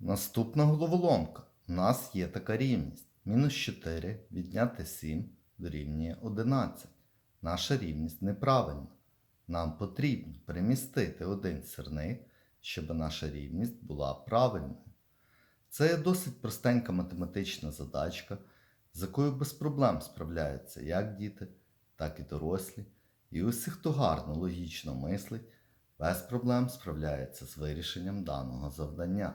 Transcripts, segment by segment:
Наступна головоломка. У нас є така рівність. Мінус 4 відняти 7 дорівнює 11. Наша рівність неправильна. Нам потрібно перемістити один сірник, щоб наша рівність була правильною. Це досить простенька математична задачка, з якою без проблем справляються як діти, так і дорослі. І усі, хто гарно логічно мислить, без проблем справляється з вирішенням даного завдання.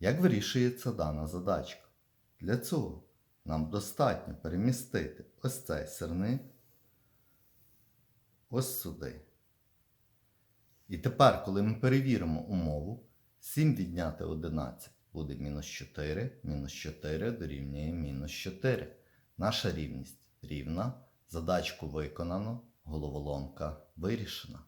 Як вирішується дана задачка? Для цього нам достатньо перемістити ось цей сирник ось сюди. І тепер, коли ми перевіримо умову, 7 відняти 11 буде мінус 4, мінус 4 дорівнює мінус 4. Наша рівність рівна, задачку виконано, головоломка вирішена.